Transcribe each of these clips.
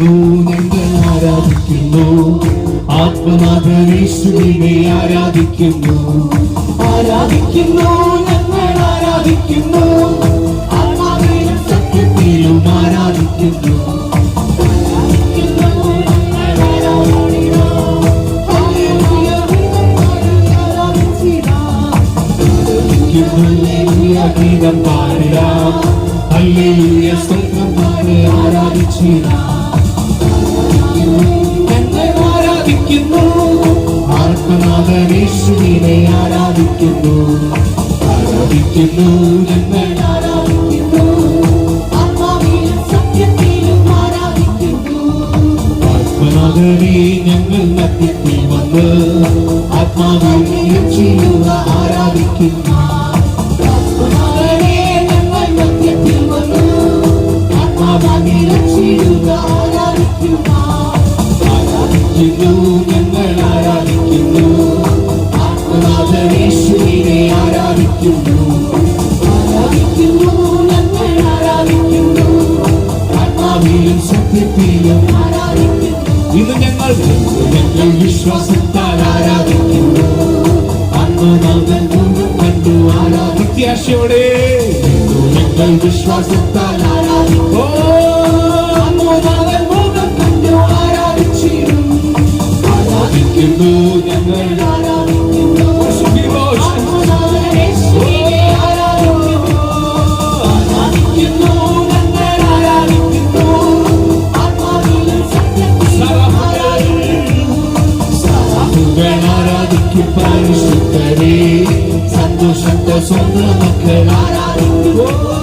ആരാധിക്കുന്നു ഞങ്ങൾ ആരാധിക്കുന്നു. ആത്മനാഥനേശ്വരിനെ ആരാധിക്കുന്നു. ആരാധിക്കുന്നു ഞങ്ങൾ ആരാധിക്കുന്നു. ആത്മാവിലും സത്യത്തിലും ആരാധിക്കുന്നു. ഗീതം പാടിടാം ഹല്ലേലൂയ സ്തോത്രം പാടി ആരാധിച്ചിടാം. ആരാധിക്കുന്നു? ഞങ്ങൾ ആരാധിക്കുന്നു ആത്മാവിലും സത്യത്തിലും ആരാധിക്കുന്നു ആത്മനാഥനെ ഞങ്ങൾ മധ്യത്തിൽ വന്ന് ആത്മാവിലും ചെയ്യുക ആരാധിക്കുന്നു ആത്മനാഥനെ സത്യത്തിലും ഇന്ന് ഞങ്ങൾ ഞങ്ങൾ വിശ്വാസത്താൽ ആരാധിക്കുന്നു. ആത്മനാഥൻ മുഴുവൻ കണ്ടു ആരാധിക്കാശയോടെ ഞങ്ങൾ വിശ്വാസത്താൽ ആരാധിക്കുന്നു ആത്മനാഥൻ മുഴുവൻ സ്വന്തം മക്കൾ ആരാധിക്കുന്നു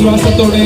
വിശ്വാസത്തോടെ